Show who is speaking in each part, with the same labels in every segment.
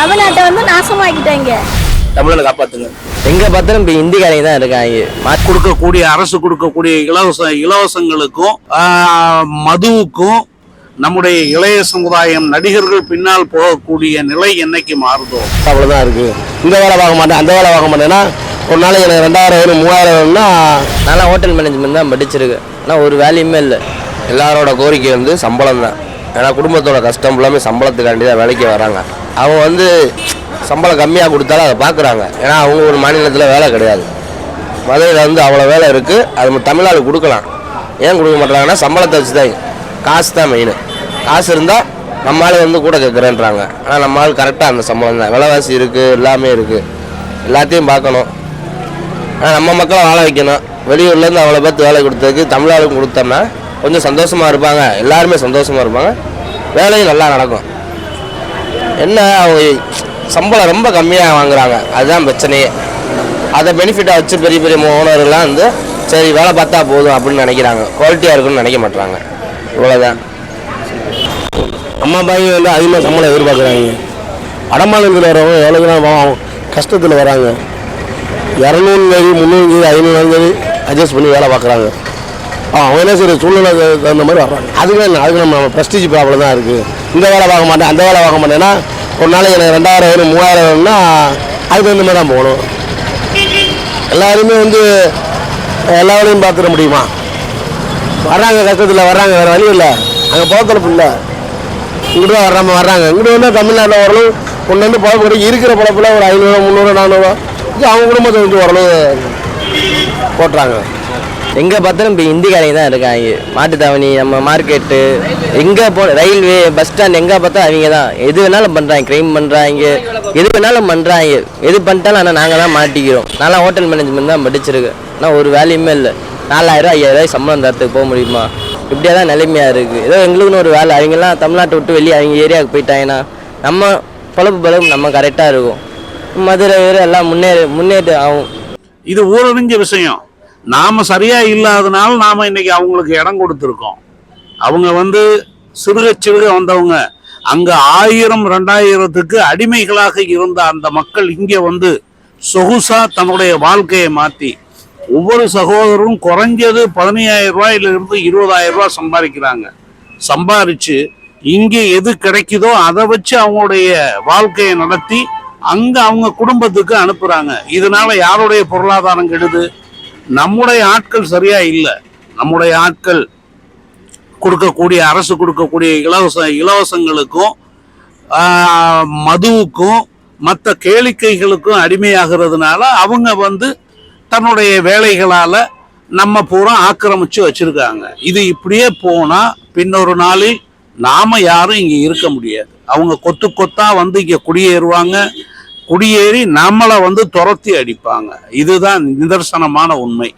Speaker 1: தமிழ்நாட்டை வந்து நாசமாக்கிட்டாங்க.
Speaker 2: தமிழனை காப்பாத்துங்க.
Speaker 3: எங்க பார்த்தாலும் இப்ப இந்திக்காரங்க தான் இருக்காங்க.
Speaker 4: கொடுக்கக்கூடிய அரசு கொடுக்கக்கூடிய இலவச இலவசங்களுக்கும் ஆஹ், மதுவுக்கும் நம்முடைய இளைய சமுதாயம் நடிகர்கள் பின்னால் போகக்கூடிய நிலை என்னைக்கு மாறுதோ?
Speaker 2: அவ்வளவுதான் இருக்கு. இந்த வேலை பார்க்க மாட்டேன் அந்த வேலை பார்க்க மாட்டேன்னா ஒரு நாளைக்கு எனக்கு ரெண்டாயிரம் வேணும் மூவாயிரம் வேணும்னா
Speaker 3: நான் ஹோட்டல் மேனேஜ்மெண்ட் தான் படிச்சிருக்கு. ஆனால் ஒரு வேலையுமே இல்லை.
Speaker 5: எல்லாரோட கோரிக்கை வந்து சம்பளம் தான் ஏன்னா குடும்பத்தோட கஷ்டம் எல்லாமே சம்பளத்துக்காண்டி தான் வேலைக்கு வராங்க. அவங்க வந்து சம்பளம் கம்மியாக கொடுத்தாலும் அதை பார்க்குறாங்க. ஏன்னா அவங்க ஒரு மாநிலத்தில் வேலை கிடையாது. மதுரையில் வந்து அவ்வளோ வேலை இருக்குது அது நம்ம தமிழ்நாடு கொடுக்கலாம். ஏன் கொடுக்க மாட்டாங்கன்னா சம்பளத்தை வச்சு தான் காசு தான் மெயின் காசு இருந்தால் நம்ம வந்து கூட கேட்குறேன்றாங்க ஆனால் நம்ம ஆள் கரெக்டாக அந்த சம்பளம் தான். விலைவாசி இருக்குது எல்லாமே இருக்குது எல்லாத்தையும் பார்க்கணும். ஆனால் நம்ம மக்களை வாழ வைக்கணும். வெளியூர்லேருந்து அவ்வளோ பேர்த்து வேலை கொடுத்ததுக்கு தமிழ்நாடுக்கு கொடுத்தோம்னா கொஞ்சம் சந்தோஷமாக இருப்பாங்க. எல்லாருமே சந்தோஷமாக இருப்பாங்க. வேலையும் நல்லா நடக்கும். என்ன அவங்க சம்பளம் ரொம்ப கம்மியாக வாங்குறாங்க. அதுதான் பிரச்சனையே. அதை பெனிஃபிட்டாக வச்சு பெரிய பெரிய ஓனர்லாம் வந்து சரி வேலை பார்த்தா போதும் அப்படின்னு நினைக்கிறாங்க. குவாலிட்டியாக இருக்குன்னு நினைக்க மாட்டுறாங்க இவ்வளோதான்
Speaker 2: அம்மா பையன் வந்து அதிகமாக சம்பளம் எதிர்பார்க்குறாங்க. வடமாநிலத்தில் வரவங்க எவ்வளோக்கு கஷ்டத்தில் வராங்க. இரநூறு சரி முந்நூறு சரி ஐநூறு அட்ஜஸ்ட் பண்ணி வேலை பார்க்குறாங்க. ஆ அவங்க என்ன சரி சூழ்நிலை தகுந்த மாதிரி வர்றாங்க. அதுக்கு என்ன அதுக்கு நம்ம ப்ரெஸ்டீஜ் ப்ராப்ளம் தான் இருக்குது இந்த வேலை பார்க்க மாட்டேன் அந்த வேலை பார்க்க மாட்டேன்னா ஒரு நாளைக்கு எனக்கு ரெண்டாயிரம் வேணும் மூவாயிரம் வேணும்னா அதுக்கு தகுந்த மாதிரி தான் போகணும். எல்லாருமே வந்து எல்லா வேலையும் பார்த்துட முடியுமா? வர்றாங்க கஷ்டத்தில் வர்றாங்க வேறு வழி இல்லை. அங்கே போகிறதுல இல்லை. இங்கிட்டு தான் வர்றாம வர்றாங்க. இங்கிட்டு வந்து தமிழ்நாட்டில் ஓரளவு கொண்டு வந்து பழப்பு கிடைக்கும் இருக்கிற பழப்பில் ஒரு ஐநூறு முந்நூறு நானூறுவா அவங்க குடும்பத்தை வந்து ஓரளவு போட்டுறாங்க.
Speaker 3: எங்கே பார்த்தாலும் இப்போ இந்திக்காரங்க தான் இருக்காங்க. மாட்டுத்தாவணி நம்ம மார்க்கெட்டு எங்கே போ ரயில்வே பஸ் ஸ்டாண்ட் எங்கே பார்த்தா அவங்க தான். எது வேணாலும் பண்ணுறாங்க க்ரைம் பண்ணுறாங்க எது வேணாலும் பண்ணுறாங்க எது பண்ணிட்டாலும் ஆனால் நாங்கள் தான் மாட்டிக்கிறோம். நான்லாம் ஹோட்டல் மேனேஜ்மெண்ட் தான் படிச்சிருக்கேன். ஆனால் ஒரு வேலையுமே இல்லை. நாலாயிரம் ஐயாயிரம் சம்பளம் தரத்துக்கு போக முடியுமா? இப்படியே தான் நிலைமையாக இருக்குது ஏதோ எங்களுக்குன்னு ஒரு வேலை. அவங்கெல்லாம் தமிழ்நாட்டை விட்டு வெளியே அவங்க ஏரியாவுக்கு போயிட்டாங்கன்னா நம்ம பொழப்பு பொழப்பு நம்ம கரெக்டாக இருக்கும். மதுரை வேறு எல்லாம் முன்னேறி முன்னேற்று ஆகும்.
Speaker 4: இது ஊரறிஞ்ச விஷயம். நாம் சரியா இல்லாதனால நாம் இன்னைக்கு அவங்களுக்கு இடம் கொடுத்துருக்கோம். அவங்க வந்து சிறுக சிறுக வந்தவங்க. அங்கே ஆயிரம் ரெண்டாயிரத்துக்கு அடிமைகளாக இருந்த அந்த மக்கள் இங்கே வந்து சொகுசா தன்னுடைய வாழ்க்கையை மாற்றி ஒவ்வொரு சகோதரரும் குறைஞ்சது பதினையாயிரம் ரூபாயிலிருந்து இருபதாயிரம் ரூபாய் சம்பாதிக்கிறாங்க. சம்பாரிச்சு இங்கே எது கிடைக்குதோ அதை வச்சு அவங்களுடைய வாழ்க்கையை நடத்தி அங்கே அவங்க குடும்பத்துக்கு அனுப்புகிறாங்க இதனால யாருடைய பொருளாதாரம் கெடுது? நம்முடைய ஆட்கள் சரியா இல்லை. நம்முடைய ஆட்கள் கொடுக்கக்கூடிய அரசு கொடுக்கக்கூடிய இலவச இலவசங்களுக்கும் மதுவுக்கும் மற்ற கேளிக்கைகளுக்கும் அடிமையாகிறதுனால அவங்க வந்து தன்னுடைய வேலைகளால் நம்ம பூரா ஆக்கிரமிச்சு வச்சுருக்காங்க. இது இப்படியே போனால் பின்னொரு நாளில் நாம் யாரும் இங்கே இருக்க முடியாது. அவங்க கொத்து கொத்தாக வந்து இங்கே குடியேறுவாங்க. குடியேறி நம்மளை வந்து துரத்தி அடிப்பாங்க. இதுதான் நிதர்சனமான உண்மை.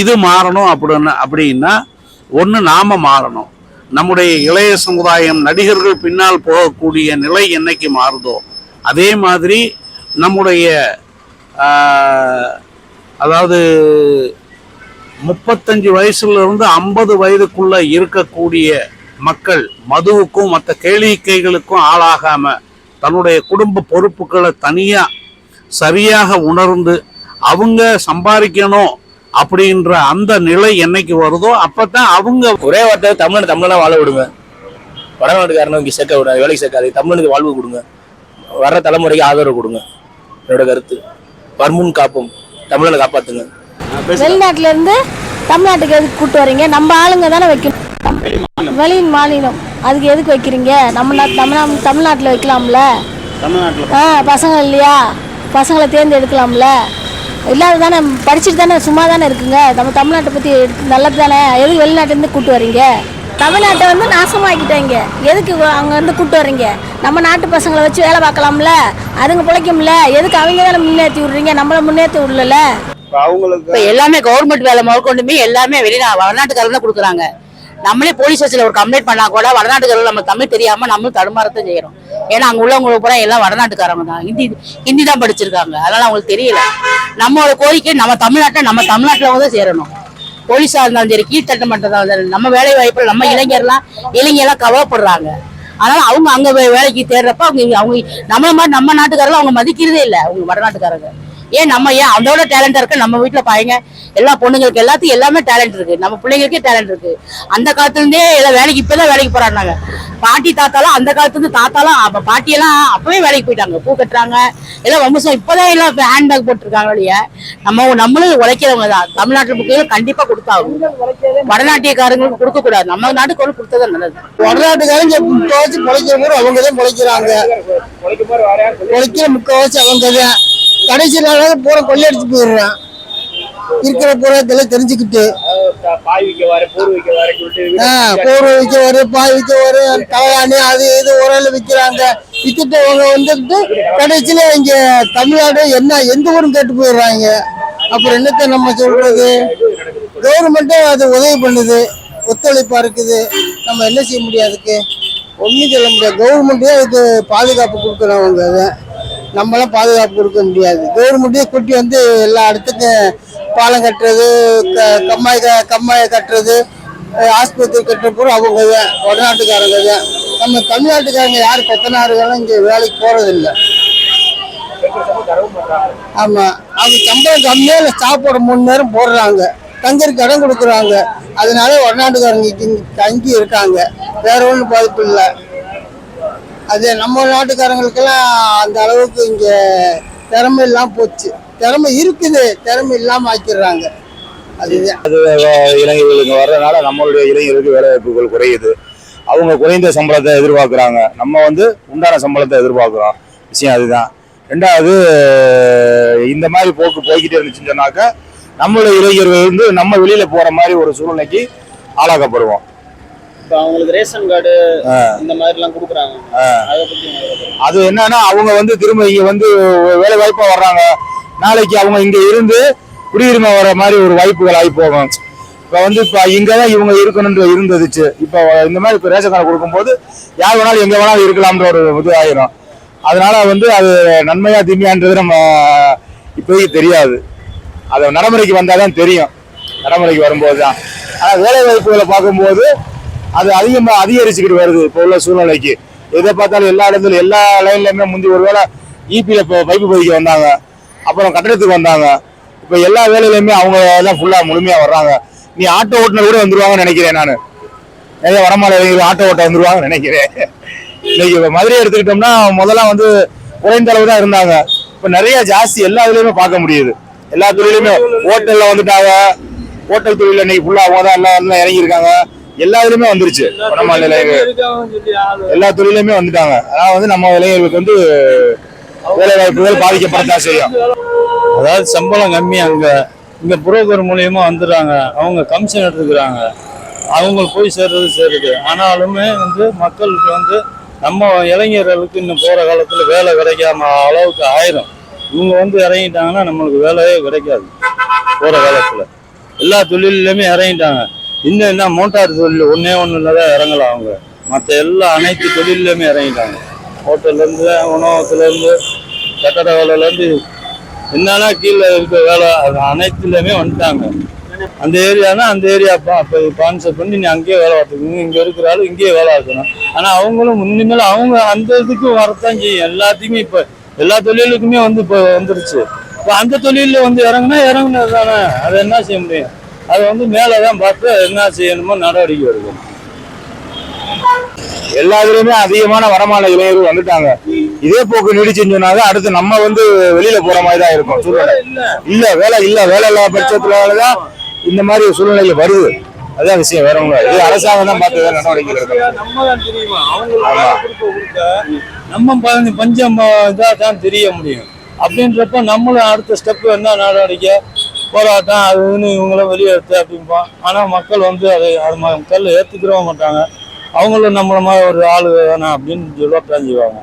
Speaker 4: இது மாறணும் அப்படின்னு அப்படின்னா ஒன்று நாம் மாறணும். நம்முடைய இளைய சமுதாயம் நடிகர்கள் பின்னால் போகக்கூடிய நிலை என்னைக்கு மாறுதோ அதே மாதிரி நம்முடைய அதாவது முப்பத்தஞ்சு வயசுலேருந்து ஐம்பது வயதுக்குள்ளே இருக்கக்கூடிய மக்கள் மதுவுக்கும் மற்ற கேளிக்கைகளுக்கும் ஆளாகாமல் தன்னுடைய குடும்ப பொறுப்புகளை தனியா சரியாக உணர்ந்து அவங்க சம்பாதிக்கணும் அப்படின்ற அந்த நிலை என்னைக்கு வருதோ அப்பதான் அவங்க
Speaker 2: ஒரே வார்த்தை தமிழ்நாடு தமிழ்நாடு வாழ விடுங்க. வடநாட்டுக்காரனை இங்கே சேர்க்க விடாது வேலைக்கு சேர்க்காது தமிழனுக்கு வாழ்வு கொடுங்க. வர்ற தலைமுறைக்கு ஆதரவு கொடுங்க. என்னோட கருத்து. வர்முன் காப்போம். தமிழனை காப்பாத்துங்க.
Speaker 1: வெளிநாட்டுல இருந்து தமிழ்நாட்டுக்கு எதுக்கு கூட்டு வர்றீங்க நம்ம ஆளுங்க தானே வைக்கணும். வெளி மாநிலம். அதுக்கு எதுக்கு வைக்கிறீங்க? நம்ம நாட்டு தமிழ்நா தமிழ்நாட்டில் வைக்கலாம்ல? ஆ பசங்க இல்லையா? பசங்களை தேர்ந்தெடுக்கலாம்ல? இல்லாத தானே படிச்சுட்டு தானே சும்மா தானே இருக்குங்க? நம்ம தமிழ்நாட்டை பற்றி நல்லது தானே? எதுக்கு வெளிநாட்டிலேருந்து கூட்டு வர்றீங்க தமிழ்நாட்டை வந்து நாசமாக்கிட்டாங்க. எதுக்கு அங்கே வந்து கூட்டு வர்றீங்க நம்ம நாட்டு பசங்களை வச்சு வேலை பார்க்கலாம்ல? அதுங்க பிழைக்கும்ல? எதுக்கு அவங்க தானே முன்னேற்றி விட்றீங்க? நம்மளை முன்னேற்றி விடல
Speaker 6: இப்ப எல்லாமே கவர்மெண்ட் வேலை முதற்கொண்டுமே எல்லாமே வெளிநா வடநாட்டுக்காரங்க தான் கொடுக்குறாங்க. நம்மளே போலீஸ் ஸ்டேஷன்ல ஒரு கம்ப்ளைண்ட் பண்ணா கூட வடநாட்டுக்காரங்க நம்ம தமிழ் தெரியாம நம்ம தடுமாறத்தை செய்யறோம். ஏன்னா அங்க உள்ளவங்களுக்கு பூரா எல்லாம் வடநாட்டுக்காரங்க தான். ஹிந்தி ஹிந்தி தான் படிச்சிருக்காங்க. அதனால அவங்களுக்கு தெரியல. நம்மளோட கோரிக்கை நம்ம தமிழ்நாட்டை நம்ம தமிழ்நாட்டுல தான் சேரணும். போலீஸா இருந்தாலும் சரி கீழ்த்தட்ட மட்டும் தான் நம்ம வேலை வாய்ப்புல நம்ம இளைஞர்லாம் இளைஞர்லாம் கவலைப்படுறாங்க. அதனால அவங்க அங்க வே- வேலைக்கு தேடுறப்ப அவங்க அவங்க நம்மள மாதிரி நம்ம நாட்டுக்காரங்க அவங்க மதிக்கிறதே இல்லை. அவங்க வடநாட்டுக்காரங்க. ஏன் நம்ம ஏன் அதோட டேலண்டா இருக்கு? நம்ம வீட்டுல பாருங்க. எல்லா பொண்ணுங்களுக்கு எல்லாத்துக்கும் எல்லாமே டேலண்ட் இருக்கு. நம்ம பிள்ளைங்களுக்கே டேலண்ட் இருக்கு. அந்த காலத்துல இருந்தே எல்லாம் வேலைக்கு இப்பதான் வேலைக்கு போறாங்க பாட்டி தாத்தாலாம் அந்த காலத்துல இருந்து தாத்தாலாம் அப்ப பாட்டியெல்லாம் அப்பவே வேலைக்கு போயிட்டாங்க. பூ கட்டுறாங்க. எல்லாம் வம்சம் இப்பதான் எல்லாம் ஹேண்ட்பேக் போட்டிருக்காங்க இல்லையா? நம்ம நம்மளும் உழைக்கிறவங்க தான். தமிழ்நாட்டு புக்கையும் கண்டிப்பா கொடுத்தாகும் வடநாட்டியக்காரங்களுக்கு கொடுக்க கூடாது நம்ம நாட்டுக்கு ஒன்று கொடுத்தது நல்லது.
Speaker 7: வடநாட்டுக்காரங்க முக்கால்வாசி பிழைக்கிறவங்க அவங்க தான் பிழைக்கிறாங்க பிழைக்கிற முக்கால்வாசி அவங்க தான் கடைசி நாளாக பூரா கொள்ளையடிச்சு போயிடுறான். இருக்கிற பூரா தெரிஞ்சுக்கிட்டு. ஆ, போர்வை விற்க வரும் பாய் விற்க வரும் தலையாணி அது இது உரல் விற்கிறாங்க வித்துட்டவங்க வந்துட்டு கடைசியில இங்க தமிழ்நாடு என்ன எந்த ஊரும் கேட்டு போயிடுறாங்க. அப்புறம் என்னத்த நம்ம சொல்றது? கவர்மெண்ட்டும் அது உதவி பண்ணுது. ஒத்துழைப்பா இருக்குது. நம்ம என்ன செய்ய முடியாதுக்கு அதுக்கு? ஒன்றும் சொல்ல முடியாது. கவர்மெண்ட்டே அதுக்கு பாதுகாப்பு கொடுக்கணும் அவங்க அதை. நம்மளாம் பாதுகாப்பு கொடுக்க முடியாது. கவர்மெண்ட்டே கூட்டி வந்து எல்லா இடத்துக்கும் பாலம் கட்டுறது க- கம்மாய் க- கம்மாயை கட்டுறது ஆஸ்பத்திரி கட்டுற பூரா அவங்க தான். வடநாட்டுக்காரங்க தான். நம்ம தமிழ்நாட்டுக்காரங்க யார் கொத்தனாருகளும் இங்கே வேலைக்கு போகிறதில்லை ஆமாம் அவங்க சம்பளம் கம்மியாக சாப்பாடு மூணு நேரம் போடுறாங்க. தங்கருக்கு இடம் கொடுக்குறாங்க. அதனால வடநாட்டுக்காரங்க இங்கே தங்கி இருக்காங்க. வேற ஒன்றும் பாதிப்பு இல்லை. அது நம்ம நாட்டுக்காரங்களுக்கெல்லாம் அந்த அளவுக்கு இங்கே திறமை இல்லாமல் போச்சு. திறமை இருக்குது. திறமை இல்லாமல் ஆக்கிடுறாங்க. அதுதான்.
Speaker 8: இளைஞர்களுக்கு வர்றதுனால நம்மளுடைய இளைஞர்களுக்கு வேலைவாய்ப்புகள் குறையுது. அவங்க குறைந்த சம்பளத்தை எதிர்பார்க்குறாங்க. நம்ம வந்து உண்டான சம்பளத்தை எதிர்பார்க்குறோம். விஷயம் அதுதான். ரெண்டாவது இந்த மாதிரி போக்கு போய்கிட்டே இருந்துச்சுன்னு சொன்னாக்க நம்மளுடைய இளைஞர்கள் வந்து நம்ம வெளியில் போகிற மாதிரி ஒரு சூழ்நிலைக்கு ஆளாக்கப்படுவோம்.
Speaker 9: இப்போ அவங்களுக்கு ரேஷன் கார்டு இந்த மாதிரிலாம் கொடுக்குறாங்க. அதை கருத்து?
Speaker 8: அது என்னன்னா அவங்க வந்து திரும்ப இங்க வந்து வேலை வாய்ப்பா வர்றாங்க. நாளைக்கு அவங்க இங்க இருந்து குடியுரிமை வர மாதிரி ஒரு வாய்ப்புகள் ஆகி போகும். இப்போ வந்து இப்போ இங்கே தான் இவங்க இருக்கணும்னு இருந்துச்சு. இப்போ இந்த மாதிரி இப்போ ரேஷன் கார்டு கொடுக்கும்போது யார் வேணாலும் எங்கே வேணாலும் இருக்கலாம்ன்ற ஒரு இது ஆயிரும். அதனால வந்து அது நன்மையா தீமையான்றது நம்ம இப்போதைக்கு தெரியாது. அது நடைமுறைக்கு வந்தால் தான் தெரியும். நடைமுறைக்கு வரும்போது தான் ஆனால் வேலை வாய்ப்புகளை பார்க்கும்போது அது அதிகமாக அதிகரிச்சுக்கிட்டு வருது இப்போ உள்ள சூழ்நிலைக்கு. எதை பார்த்தாலும் எல்லா இடத்துல எல்லா லைன்லையுமே முந்தி ஒரு வேளை ஈபியில் இப்போ பைப்பு பதிக்க வந்தாங்க. அப்புறம் கட்டடத்துக்கு வந்தாங்க. இப்போ எல்லா வேலையிலையுமே அவங்க எல்லாம் ஃபுல்லாக முழுமையாக வர்றாங்க. நீ ஆட்டோ ஓட்டுநர் கூட வந்துருவாங்கன்னு நினைக்கிறேன் நான். நிறைய வடமாநில ஆட்டோ ஓட்ட வந்துருவாங்கன்னு நினைக்கிறேன். இன்னைக்கு இப்போ மதுரையை எடுத்துக்கிட்டோம்னா முதல்ல வந்து குறைந்த அளவு தான் இருந்தாங்க. இப்போ நிறைய ஜாஸ்தி எல்லா இதுலையுமே பார்க்க முடியுது. எல்லா துறையிலுமே ஹோட்டல்ல வந்துட்டாங்க. ஹோட்டல் தொழில இன்னைக்கு ஃபுல்லா அவங்க தான் எல்லாம் எல்லாம் இறங்கியிருக்காங்க. எல்லா இதுலயுமே வந்துருச்சு. வடமாநில இளைஞர்கள். எல்லா தொழிலுமே வந்துட்டாங்க. அதாவது வந்து நம்ம இளைஞர்களுக்கு வந்து வேலை வாய்ப்புகள் பாதிக்கப்படத்தான் செய்யும்.
Speaker 10: அதாவது சம்பளம் கம்மி அங்க. இங்க புரோக்கர் மூலியமா வந்துடுறாங்க. அவங்க கமிஷன் எடுத்துக்கிறாங்க. அவங்களுக்கு போய் சேர்றது சேருது. ஆனாலுமே வந்து மக்களுக்கு வந்து நம்ம இளைஞர்களுக்கு இன்னும் போற காலத்துல வேலை கிடைக்காம அளவுக்கு ஆயிரும். இவங்க வந்து இறங்கிட்டாங்கன்னா நம்மளுக்கு வேலையே கிடைக்காது. போற காலத்துல. எல்லா தொழிலையுமே இறங்கிட்டாங்க. இன்னும் என்ன மோட்டார் தொழில் ஒன்றே ஒண்ணுல தான் இறங்கலாம் அவங்க. மற்ற எல்லா அனைத்து தொழிலையுமே இறங்கிட்டாங்க. ஹோட்டல்லேருந்து உணவகத்துலேருந்து கட்டட வேலையிலேருந்து என்னென்னா என்னன்னா கீழே இருக்க வேலை அது அனைத்துலேயுமே வந்துட்டாங்க. அந்த ஏரியானா அந்த ஏரியா இப்போ கான்செப்ட் பண்ணி நீ அங்கேயே வேலை பார்த்துக்கணும் இங்கே இருக்கிற ஆளு இங்கேயே வேலை பார்க்கணும். ஆனால் அவங்களும் முன்னிமேல அவங்க அந்த இதுக்கு வரத்தான் செய்யும். எல்லாத்தையுமே இப்போ எல்லா தொழிலுக்குமே வந்து இப்போ வந்துருச்சு. இப்போ அந்த தொழிலில் வந்து இறங்குனா இறங்குனது தானே. அதை என்ன செய்ய முடியும்? அது வந்து மேலே தான் பார்த்து என்ன செய்யணுமோ நடவடிக்கை எடுக்கணும்
Speaker 8: எல்லா இதுலயுமே அதிகமான வரமான இளைஞர்கள் வந்துட்டாங்க. இதே போக்கு நீடிச்சுன்னு அடுத்து நம்ம வந்து வெளியில போற மாதிரி தான் இருக்கும் சூழ்நிலை. இல்ல. வேலை இல்ல. வேலை இல்லாத பட்சத்துலதான் இந்த மாதிரி ஒரு சூழ்நிலை வருது. அதான் விஷயம். வேற இல்ல. இது அரசாங்கம் தான் பார்த்து நடவடிக்கை எடுக்கணும்.
Speaker 10: நம்ம பஞ்சம் இதாக தான் தெரிய முடியும். அப்படின்றப்ப நம்மளும் அடுத்த ஸ்டெப் என்ன நடவடிக்கை. போராட்டம் அது இவங்கள வெளியெடுத்து வெளியேற்று ஆனால் மக்கள் வந்து அதை அது மக்கள் ஏற்றுக்கிறவ மாட்டாங்க. அவங்களும் நம்மள மாதிரி ஒரு ஆள் வேணாம் அப்படின்னு சொல்ல செய்வாங்க.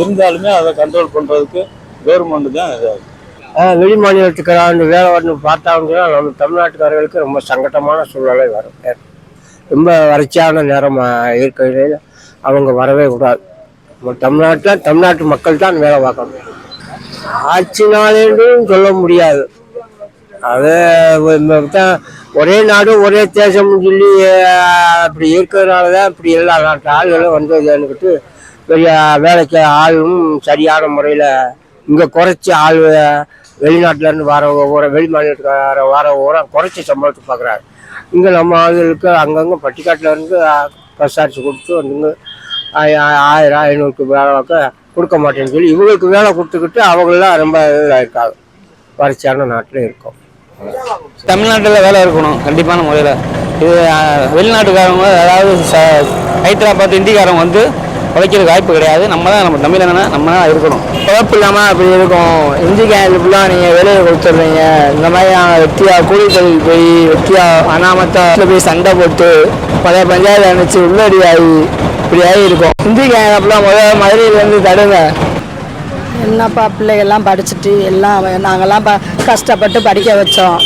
Speaker 10: இருந்தாலுமே அதை கண்ட்ரோல் பண்ணுறதுக்கு கவர்மெண்ட் தான் இதாகும்
Speaker 7: வெளி அந்த வேலை வரணும் பார்த்தாங்கன்னா நம்ம தமிழ்நாட்டுக்காரர்களுக்கு ரொம்ப சங்கடமான சூழ்நிலை வரும். ரொம்ப வறட்சியான நேரம் இருக்கிறது அவங்க வரவே கூடாது. நம்ம தமிழ்நாட்டில் தமிழ்நாட்டு மக்கள் தான் வேலை பார்க்கணும். ஆட்சினாலேன்னு சொல்ல முடியாது.
Speaker 11: அது தான் ஒரே நாடு ஒரே தேசம்னு சொல்லி அப்படி இருக்கிறதுனால தான் இப்படி எல்லா நாட்டு ஆளுகளும் வந்து பெரிய வேலைக்கு ஆளும் சரியான முறையில் இங்கே குறைச்சி ஆள் வெளிநாட்டிலேருந்து வர ஒரு வெளி மாநிலத்துக்கார வர ஊரா குறைச்சி சம்பளத்துக்கு பார்க்குறாரு இங்கே நம்ம ஆளுகளுக்கு அங்கங்கே பட்டிக்காட்டிலேருந்து பிரசாரித்து கொடுத்து வந்துங்க ஆயிரம் ஐநூறுக்கு வேலை கொடுக்க மாட்டேன்னு சொல்லி இவங்களுக்கு வேலை கொடுத்துக்கிட்டு அவங்களாம் ரொம்ப இதாக இருக்காங்க வறட்சியான நாட்டில் இருக்கோம்.
Speaker 12: தமிழ்நாட்டில் வேலை இருக்கணும் கண்டிப்பான முறையில். இது வெளிநாட்டுக்காரங்க அதாவது ச- ஹைதராபாத் இந்திக்காரங்க வந்து உழைக்கிறதுக்கு வாய்ப்பு கிடையாது. நம்ம தான் நம்ம தமிழ் நம்ம தான் இருக்கணும்.
Speaker 11: குழப்பு இல்லாமல் அப்படி இருக்கும். இந்தி கேண்டில் ஃபுல்லாக நீங்கள் வெளியே கொடுத்துட்றீங்க. இந்த மாதிரி வெட்டியாக கூலி தொழில் போய் வெட்டியாக அனாமத்தில் போய் சண்டை போட்டு பழைய பஞ்சாயத்து அனுப்பிச்சு உள்ளடி ஆகி இப்படி ஆகி இருக்கும். இந்தி கேண்டில் ஃபுல்லாக முதல்ல மதுரையிலேருந்து தடுங்க.
Speaker 13: என்னப்பா பிள்ளைகள்லாம் படிச்சுட்டு எல்லாம் நாங்கள்லாம் ப கஷ்டப்பட்டு படிக்க வச்சோம்.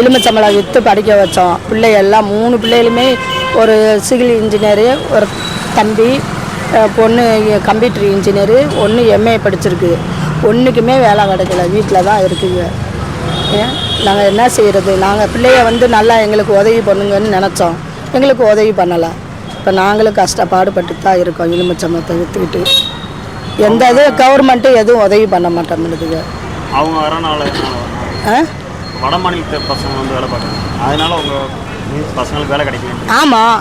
Speaker 13: எலுமிச்சம்பளம் விற்று படிக்க வச்சோம். பிள்ளைங்க எல்லாம் மூணு பிள்ளைகளுமே ஒரு சிவில் இன்ஜினியரு ஒரு தம்பி பொண்ணு கம்ப்யூட்டர் இன்ஜினியரு ஒன்று எம்ஏ படிச்சிருக்கு. ஒன்றுக்குமே வேலை கிடைக்கல. வீட்டில் தான் இருக்குங்க. ஏன் நாங்கள் என்ன செய்கிறது நாங்கள் பிள்ளைய வந்து நல்லா எங்களுக்கு உதவி பண்ணுங்கன்னு நினச்சோம். எங்களுக்கு உதவி பண்ணலை. இப்போ நாங்களும் கஷ்டப்பாடுபட்டு தான் இருக்கோம். எலுமிச்சம்பளத்தை விற்றுக்கிட்டு எந்த இது கவர்மெண்ட்டு எதுவும் உதவி பண்ண மாட்டேங்குதுங்க
Speaker 9: அவங்க வரனால வட மாநிலத்து பசங்க வந்து வேலை பார்க்குறாங்க. அதனால உங்க பசங்களுக்கு வேலை கிடைக்கும்
Speaker 13: ஆமாம்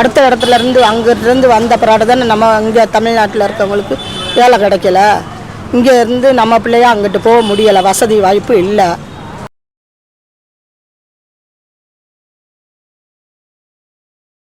Speaker 13: அடுத்த இடத்துல இருந்து அங்கிருந்து வந்த பிறாடு தானே நம்ம இங்கே தமிழ்நாட்டில் இருக்கவங்களுக்கு வேலை கிடைக்கல. இங்கே இருந்து நம்ம பிள்ளைய அங்கிட்டு போக முடியலை. வசதி வாய்ப்பு இல்லை.